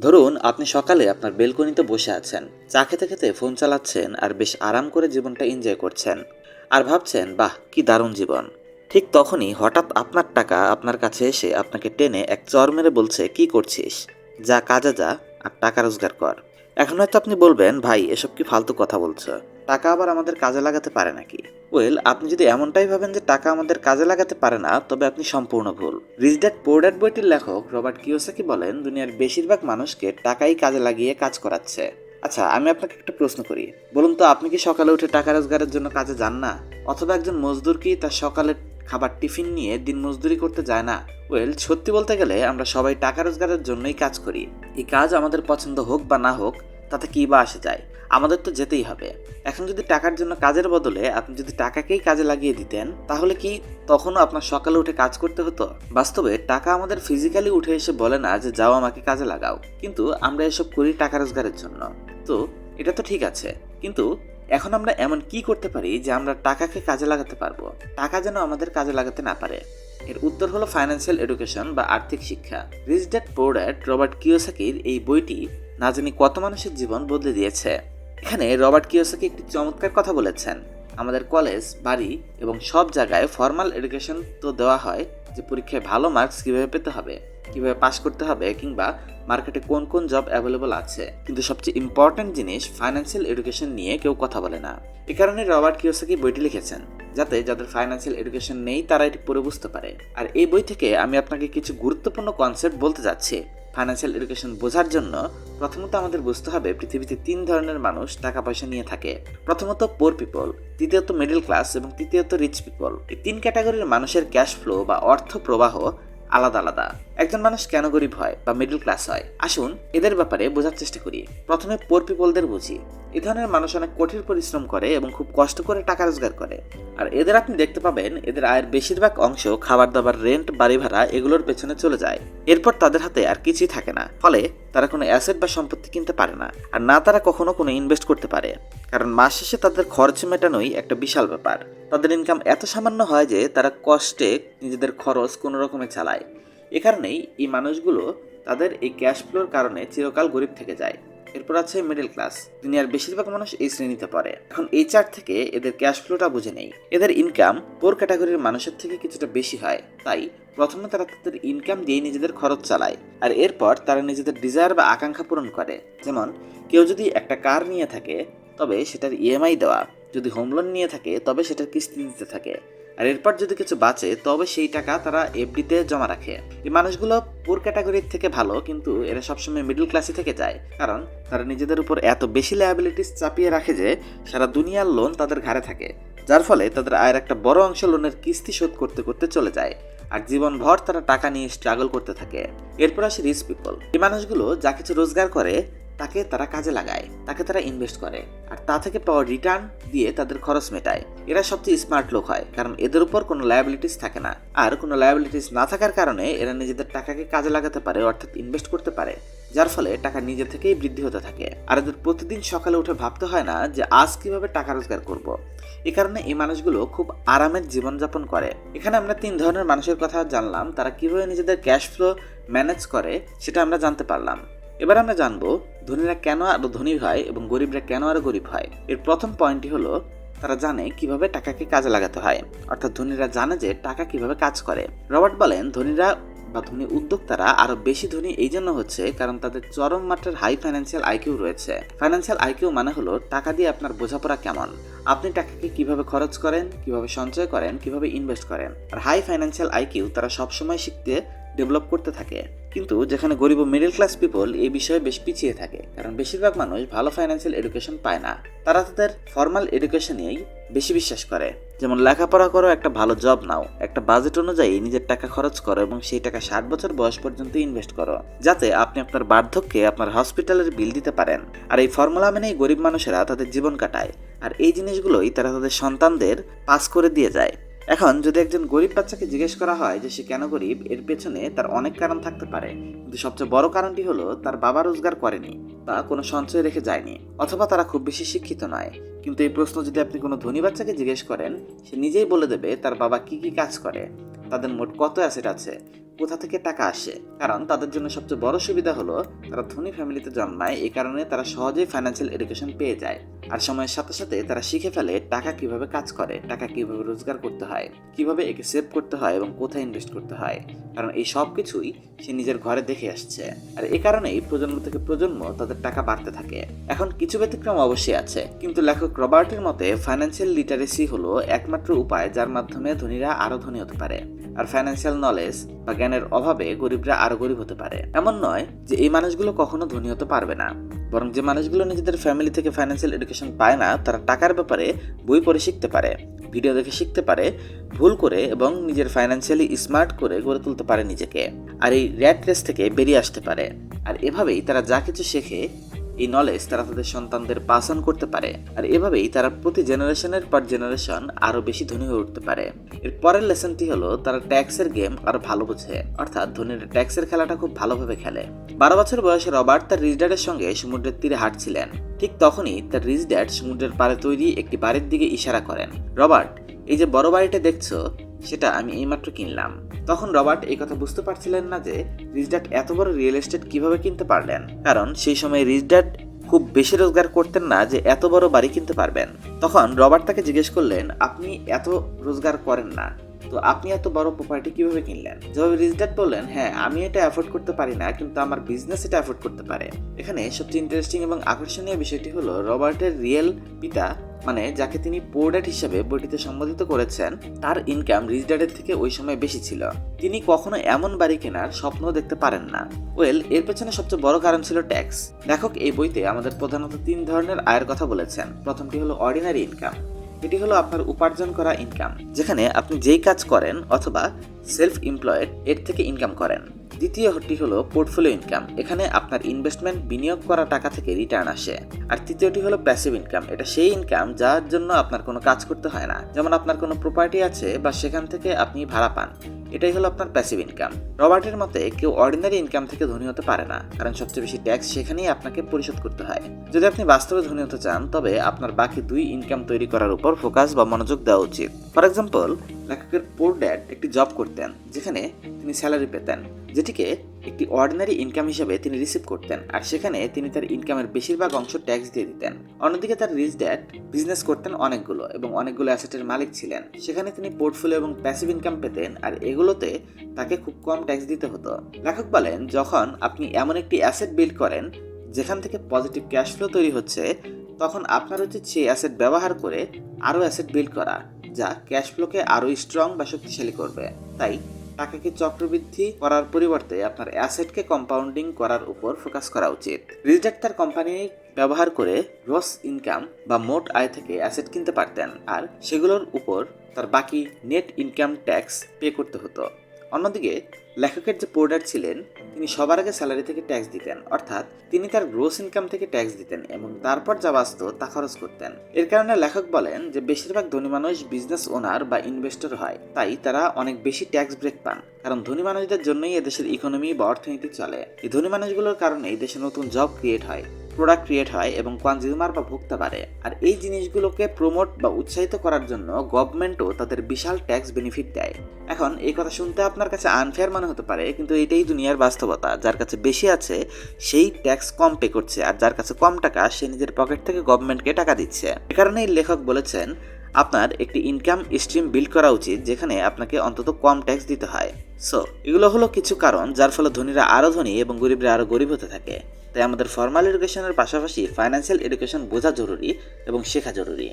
ধরুন, আপনি সকালে আপনার বেলকনিতে বসে আছেন, চা খেতে খেতে ফোন চালাচ্ছেন আর বেশ আরাম করে জীবনটা এনজয় করছেন আর ভাবছেন, বাহ, কি দারুণ জীবন। ঠিক তখনই হঠাৎ আপনার টাকা আপনার কাছে এসে আপনাকে টেনে এক চর মেরে বলছে, কি করছিস? যা কাজে যা আর টাকা রোজগার কর। এখন হয়তো আপনি বলবেন, ভাই, এসব কি ফালতু কথা বলছো? টাকা আবার আমাদের কাজে লাগাতে পারে নাকি? ওয়েল আপনি যদি এমনটাই ভাবেন যে টাকা আমাদের কাজে লাগাতে পারে না, তবে আপনি সম্পূর্ণ ভুল। রিচ ড্যাড পোর বইটির লেখক রবার্ট কিওসাকি বলেন, দুনিয়ার বেশিরভাগ মানুষকে টাকাই কাজে লাগিয়ে কাজ করাচ্ছে। আচ্ছা আমি আপনাকে একটা প্রশ্ন করি। বলুন তো, আপনি কি সকালে উঠে টাকা রোজগারের জন্য কাজে যান না? অথবা একজন মজদুর কি তার সকালের খাবার টিফিন নিয়ে দিন মজদুরি করতে যায় না? ওয়েল সত্যি বলতে গেলে আমরা সবাই টাকা রোজগারের জন্যই কাজ করি। এই কাজ আমাদের পছন্দ হোক বা না হোক তাতে কী বা আসে যায়? আমাদের তো যেতেই হবে। এখন যদি টাকার জন্য কাজের বদলে আপনি যদি টাকাকেই কাজে লাগিয়ে দিতেন, তাহলে কি তখনও আপনার সকালে উঠে কাজ করতে হতো? বাস্তবে টাকা আমাদের ফিজিক্যালি উঠে এসে বলে না যে, যাও আমাকে কাজে লাগাও। কিন্তু আমরা এসব করি টাকা রোজগারের জন্য। তো এটা তো ঠিক আছে। কিন্তু এখন আমরা এমন কি করতে পারি যে, আমরা টাকাকে কাজে লাগাতে পারব? টাকা যেন আমাদের কাজে লাগাতে না পারে। এর উত্তর হলো ফাইন্যান্সিয়াল এডুকেশন বা আর্থিক শিক্ষা। রিচ ড্যাড পোর রবার্ট কিওসাকির এই বইটি না জানি কত মানুষের জীবন বদলে দিয়েছে। এখানে রবার্ট কিওসাকি একটি চমৎকার কথা বলেছেন। আমাদের কলেজ, বাড়ি এবং সব জায়গায় ফর্মাল এডুকেশন তো দেওয়া হয় যে পরীক্ষায় ভালো মার্কস কীভাবে পেতে হবে, কীভাবে পাশ করতে হবে কিংবা মার্কেটে কোন কোন জব অ্যাভেলেবল আছে। কিন্তু সবচেয়ে ইম্পর্ট্যান্ট জিনিস ফাইন্যান্সিয়াল এডুকেশন নিয়ে কেউ কথা বলে না। এ কারণে রবার্ট কিওসাকি বইটি লিখেছেন, যাতে যাদের ফাইন্যান্সিয়াল এডুকেশন নেই তারা এটি পড়ে বুঝতে পারে। আর এই বই থেকে আমি আপনাকে কিছু গুরুত্বপূর্ণ কনসেপ্ট বলতে যাচ্ছি। ফাইন্যান্সিয়াল এডুকেশন বোঝার জন্য প্রথমত আমাদের বুঝতে হবে পৃথিবীতে তিন ধরনের মানুষ টাকা পয়সা নিয়ে থাকে। প্রথমত পোর পিপল তৃতীয়ত মিডল ক্লাস এবং তৃতীয়ত রিচ পিপল এই তিন ক্যাটাগরির মানুষের ক্যাশ ফ্লো বা অর্থ প্রবাহ আলাদা আলাদা। একজন মানুষ কেন গরিব হয় বা মিডল ক্লাস হয়? আসুন এদের ব্যাপারে বোঝার চেষ্টা করি। প্রথমে পোর পিপলদের বুঝি। এ ধরনের মানুষ অনেক কঠিন পরিশ্রম করে এবং খুব কষ্ট করে টাকা রোজগার করে। আর এদের আপনি দেখতে পাবেন, এদের আয়ের বেশিরভাগ অংশ খাবার দাবার রেন্ট বাড়ি ভাড়া এগুলোর পেছনে চলে যায়। এরপর তাদের হাতে আর কিছুই থাকে না। ফলে তারা কোনো অ্যাসেট বা সম্পত্তি কিনতে পারে না। আর না তারা কখনো কোনো ইনভেস্ট করতে পারে। কারণ মাস শেষে তাদের খরচ মেটানোই একটা বিশাল ব্যাপার। তাদের ইনকাম এত সামান্য হয় যে তারা কষ্টে নিজেদের খরচ কোনো রকমে চালায়। এ কারণেই এই মানুষগুলো তাদের এই ক্যাশ ফ্লোর কারণে চিরকাল গরিব থেকে যায়। এরপর আছে মিডল ক্লাস দুনিয়ার বেশিরভাগ মানুষ এই শ্রেণীতে পড়ে। এখন এই চার্ট থেকে এদের ক্যাশ ফ্লোটা বুঝে নেই। এদের ইনকাম পোর ক্যাটাগরির মানুষের থেকে কিছুটা বেশি হয়। তাই প্রথমে তারা তাদের ইনকাম দিয়ে নিজেদের খরচ চালায়। আর এরপর তারা নিজেদের ডিজায়ার বা আকাঙ্ক্ষা পূরণ করে। যেমন, কেউ যদি একটা কার নিয়ে থাকে, তবে সেটার ইএমআই দেওয়া। যদি হোম লোন নিয়ে থাকে, তবে সেটার কিস্তি দিতে থাকে। আর এরপর যদি কিছু বাঁচে, তবে সেই টাকা তারা এফডিতে জমা রাখে। এই মানুষগুলো পুর ক্যাটাগরির থেকে ভালো, কিন্তু এরা সবসময় মিডল ক্লাসে থেকে যায়। কারণ তারা নিজেদের উপর এত বেশি লায়াবিলিটিস চাপিয়ে রাখে যে, সারা দুনিয়ার লোন তাদের ঘাড়ে থাকে। যার ফলে তাদের আয়ের একটা বড় অংশ লোনের কিস্তি শোধ করতে করতে চলে যায়। আর জীবনভর তারা টাকা নিয়ে স্ট্রাগল করতে থাকে। এরপর আসে রিচ পিপল এই মানুষগুলো যা কিছু রোজগার করে তাকে তারা কাজে লাগায়, তাকে তারা ইনভেস্ট করে। আর তা থেকে পাওয়া রিটার্ন দিয়ে তাদের খরচ মেটায়। এরা সবচেয়ে স্মার্ট লোক হয়, কারণ এদের উপর কোনো লায়াবিলিটিস থাকে না। আর কোনো লায়াবিলিটিস না থাকার কারণে এরা নিজেদের টাকাকে কাজে লাগাতে পারে, অর্থাৎ ইনভেস্ট করতে পারে। যার ফলে টাকা নিজে থেকেই বৃদ্ধি হতে থাকে। আর এদের প্রতিদিন সকালে উঠে ভাবতে হয় না যে আজ কীভাবে টাকা রোজগার করব। এ কারণে এই মানুষগুলো খুব আরামের জীবনযাপন করে। এখানে আমরা তিন ধরনের মানুষের কথা জানলাম, তারা কীভাবে নিজেদের ক্যাশ ফ্লো ম্যানেজ করে, সেটা আমরা জানতে পারলাম। এবার আমরা জানব ধনীরা কেন আরও ধনী হয় এবং গরিবরা কেন আরও গরিব হয়? এর প্রথম পয়েন্টটি হলো, তারা জানে কীভাবে টাকাকে কাজে লাগাতে হয়। অর্থাৎ ধনীরা জানে যে টাকা কীভাবে কাজ করে। রবার্ট বলেন, ধনীরা বা ধনী উদ্যোক্তারা আরও বেশি ধনী এই জন্য হচ্ছে কারণ তাদের চরম মাত্রার হাই ফাইন্যান্সিয়াল আইকিউ রয়েছে। ফাইন্যান্সিয়াল আইকিউ মানে হলো টাকা দিয়ে আপনার বোঝাপড়া কেমন। আপনি টাকাকে কীভাবে খরচ করেন, কীভাবে সঞ্চয় করেন, কীভাবে ইনভেস্ট করেন। আর হাই ফাইন্যান্সিয়াল আইকিউ তারা সবসময় শিখতে ডেভেলপ করতে থাকে। কিন্তু যেখানে গরিব ও মিডল ক্লাস পিপল এই বিষয়ে বেশ পিছিয়ে থাকে, কারণ বেশিরভাগ মানুষ ভালো ফাইন্যান্সিয়াল এডুকেশন পায় না। তারা তাদের ফর্মাল এডুকেশনেই বেশি বিশ্বাস করে। যেমন লেখাপড়া করো, একটা ভালো জব নাও। একটা বাজেট অনুযায়ী নিজের টাকা খরচ করো এবং সেই টাকা ষাট বছর বয়স পর্যন্ত ইনভেস্ট করো, যাতে আপনি আপনার বার্ধক্যে আপনার হসপিটালের বিল দিতে পারেন। আর এই ফর্মুলা মেনেই গরিব মানুষেরা তাদের জীবন কাটায়। আর এই জিনিসগুলোই তারা তাদের সন্তানদের পাস করে দিয়ে যায়। এখন যদি একজন গরিব বাচ্চাকে জিজ্ঞেস করা হয় যে সে কেন গরিব, এর পেছনে তার অনেক কারণ থাকতে পারে। কিন্তু সবচেয়ে বড় কারণটি হলো তার বাবা রোজগার করেনি বা কোনো সঞ্চয় রেখে যায়নি, অথবা তারা খুব বেশি শিক্ষিত নয়। কিন্তু এই প্রশ্ন যদি আপনি কোনো ধনী বাচ্চাকে জিজ্ঞেস করেন, সে নিজেই বলে দেবে তার বাবা কি কি কাজ করে, তাদের মোট কত অ্যাসেট আছে, কোথা থেকে টাকা আসে। কারণ তাদের জন্য সবচেয়ে বড় সুবিধা হলো তারা ধনী ফ্যামিলিতে জন্মায় এই কারণে তারা সহজেই ফাইন্যান্সিয়াল এডুকেশন পেয়ে যায়। আর সময়ের সাথে সাথে তারা শিখে ফেলে টাকা কীভাবে কাজ করে, টাকা কীভাবে রোজগার করতে হয়, কীভাবে একে সেভ করতে হয় এবং কোথায় ইনভেস্ট করতে হয়। কারণ এই সব কিছুই সে নিজের ঘরে দেখে আসছে। আর এ কারণেই প্রজন্ম থেকে প্রজন্ম তাদের টাকা বাড়তে থাকে। এখন কিছু ব্যতিক্রম অবশ্যই আছে। কিন্তু লেখক রবার্টের মতে ফাইন্যান্সিয়াল লিটারেসি হলো একমাত্র উপায় যার মাধ্যমে ধনীরা আরও ধনী হতে পারে। আর ফাইন্যান্সিয়াল নলেজ বা জ্ঞানের অভাবে গরিবরা আরও গরিব হতে পারে। এমন নয় যে এই মানুষগুলো কখনো ধনী হতে পারবে না। বরং যে মানুষগুলো নিজেদের ফ্যামিলি থেকে ফাইন্যান্সিয়াল এডুকেশন পায় না, তারা টাকার ব্যাপারে বই পড়ে শিখতে পারে ভিডিও দেখে শিখতে পারে, ভুল করে এবং নিজের ফাইন্যান্সিয়ালি স্মার্ট করে গড়ে তুলতে পারে নিজেকে। আর এই র্যাট রেস থেকে বেরিয়ে আসতে পারে। আর এভাবেই তারা যা কিছু শেখে এই নলেজ তারা তাদের সন্তানদের পাস অন করতে পারে। আর এভাবেই তারা প্রতি জেনারেশনের পর জেনারেশন আরও বেশি ধনী হয়ে উঠতে পারে। এর পরের লেসনটি হলো, তারা ট্যাক্সের গেম আরও ভালো বোঝে। অর্থাৎ ধনীরা ট্যাক্সের খেলাটা খুব ভালোভাবে খেলে। বারো বছর বয়সে রবার্ট তার রিচ ড্যাডের সঙ্গে সমুদ্রের তীরে হাঁটছিলেন। ঠিক তখনই তার রিচ ড্যাড সমুদ্রের পাড়ে তৈরি একটি বাড়ির দিকে ইশারা করেন। রবার্ট, এই যে বড় বাড়িটা দেখছ সেটা আমি এইমাত্র কিনলাম। তখন রবার্ট এই কথা বুঝতে পারছিলেন না যে ড্যাড এত বড় রিয়েল এস্টেট কীভাবে কিনতে পারলেন। কারণ সেই সময় ড্যাড খুব বেশি রোজগার করতেন না যে এত বড় বাড়ি কিনতে পারবেন। তখন রবার্ট তাকে জিজ্ঞেস করলেন, আপনি এত রোজগার করেন না, তো আপনি এত বড় প্রপার্টি কীভাবে কিনলেন? যেভাবে রিজডাট বললেন হ্যাঁ আমি এটা অ্যাফোর্ড করতে পারি না, কিন্তু আমার বিজনেস এটা অ্যাফোর্ড করতে পারে। এখানে সবচেয়ে ইন্টারেস্টিং এবং আকর্ষণীয় বিষয়টি হলো রবার্টের রিয়েল পিতা মানে যাকে তিনি পোর্ডাট হিসেবে বইটিতে সম্বোধিত করেছেন, তার ইনকাম রিজডাটের থেকে ওই সময় বেশি ছিল। তিনি কখনো এমন বাড়ি কেনার স্বপ্ন দেখতে পারেন না। ওয়েল, এর পেছনে সবচেয়ে বড় কারণ ছিল ট্যাক্স লেখক এই বইতে আমাদের প্রধানত তিন ধরনের আয়ের কথা বলেছেন। প্রথমটি হলো অর্ডিনারি ইনকাম এটি হলো আপনার উপার্জন করা ইনকাম যেখানে আপনি যেই কাজ করেন অথবা সেলফ এমপ্লয়েড এর থেকে ইনকাম করেন। দ্বিতীয়টি হলো পোর্টফোলিও ইনকাম এখানে আপনার ইনভেস্টমেন্ট বিনিয়োগ করা টাকা থেকে রিটার্ন আসে। আর তৃতীয়টি হলো প্যাসিভ ইনকাম এটা সেই ইনকাম যার জন্য আপনার কোনো কাজ করতে হয় না। যেমন আপনার কোনো প্রপার্টি আছে বা সেখান থেকে আপনি ভাড়া পান, এটাই হলো আপনার প্যাসিভ ইনকাম রবার্টের মতে, কেউ অর্ডিনারি ইনকাম থেকে ধনী হতে পারে না, কারণ সবচেয়ে বেশি ট্যাক্স সেখানেই আপনাকে পরিশোধ করতে হয়। যদি আপনি বাস্তবে ধনী হতে চান, তবে আপনার বাকি দুই ইনকাম তৈরি করার উপর ফোকাস বা মনোযোগ দেওয়া উচিত। ফর এক্সাম্পল লেখকের পোর ড্যাড একটি জব করতেন, যেখানে তিনি স্যালারি পেতেন। যেটিকে একটি অর্ডিনারি ইনকাম হিসেবে তিনি রিসিভ করতেন, আর সেখানে তিনি তার ইনকামের বেশিরভাগ অংশ ট্যাক্স দিয়ে দিতেন। অন্যদিকে তার রিচ ড্যাড বিজনেস করতেন অনেকগুলো এবং অনেকগুলো অ্যাসেটের মালিক ছিলেন। সেখানে তিনি পোর্টফোলিও এবং প্যাসিভ ইনকাম পেতেন, আর এগুলোতে তাকে খুব কম ট্যাক্স দিতে হতো। লেখক বলেন, যখন আপনি এমন একটি অ্যাসেট বিল্ড করেন, যেখান থেকে পজিটিভ ক্যাশ ফ্লো তৈরি হচ্ছে, তখন আপনার উচিত সেই অ্যাসেট ব্যবহার করে আরও অ্যাসেট বিল্ড করা, যা ক্যাশ ফ্লোকে আরও স্ট্রং বা শক্তিশালী করবে। তাই টাকাকে চক্রবৃদ্ধি করার পরিবর্তে আপনার অ্যাসেটকে কম্পাউন্ডিং করার উপর ফোকাস করা উচিত? রিজেক্ট তার কোম্পানি ব্যবহার করে গ্রস ইনকাম বা মোট আয় থেকে অ্যাসেট কিনতে পারতেন, আর সেগুলোর উপর তার বাকি নেট ইনকাম ট্যাক্স পে করতে হতো। অন্যদিকে, লেখকের যে পোর্ডার ছিলেন, তিনি সবার আগে স্যালারি থেকে ট্যাক্স দিতেন। অর্থাৎ, তিনি তার গ্রোস ইনকাম থেকে ট্যাক্স দিতেন এবং তারপর যা বাঁচত তা খরচ করতেন। এর কারণে লেখক বলেন যে, বেশিরভাগ ধনী মানুষ বিজনেস ওনার বা ইনভেস্টর হয়। তাই তারা অনেক বেশি ট্যাক্স ব্রেক পান। কারণ ধনী মানুষদের জন্যই এদেশের ইকোনমি বা অর্থনীতি চলে। এই ধনী মানুষগুলোর কারণেই দেশে নতুন জব ক্রিয়েট হয়। প্রোডাক্ট ক্রিয়েট হয় এবং কনজিউমার বা ভোক্তা বাড়ে। আর এই জিনিসগুলোকে প্রমোট বা উৎসাহিত করার জন্য গভর্নমেন্টও তাদের বিশাল ট্যাক্স বেনিফিট দেয়। এখন এই কথা শুনতে আপনার কাছে আনফেয়ার মনে হতে পারে, কিন্তু এটাই দুনিয়ার বাস্তবতা। যার কাছে বেশি আছে, সেই ট্যাক্স কম পে করছে, আর যার কাছে কম টাকা, সে নিজের পকেট থেকে গভর্নমেন্টকে টাকা দিচ্ছে। এ কারণেই লেখক বলেছেন, আপনার একটি ইনকাম স্ট্রিম বিল্ড করা উচিত, যেখানে আপনাকে অন্তত কম ট্যাক্স দিতে হয়। সো এগুলো হলো কিছু কারণ, যার ফলে ধনীরা আরও ধনী এবং গরিবরা আরও গরিব হতে থাকে। তাই আমাদের ফর্মাল এডুকেশনের পাশাপাশি ফাইন্যান্সিয়াল এডুকেশন বোঝা জরুরি এবং শেখা জরুরি।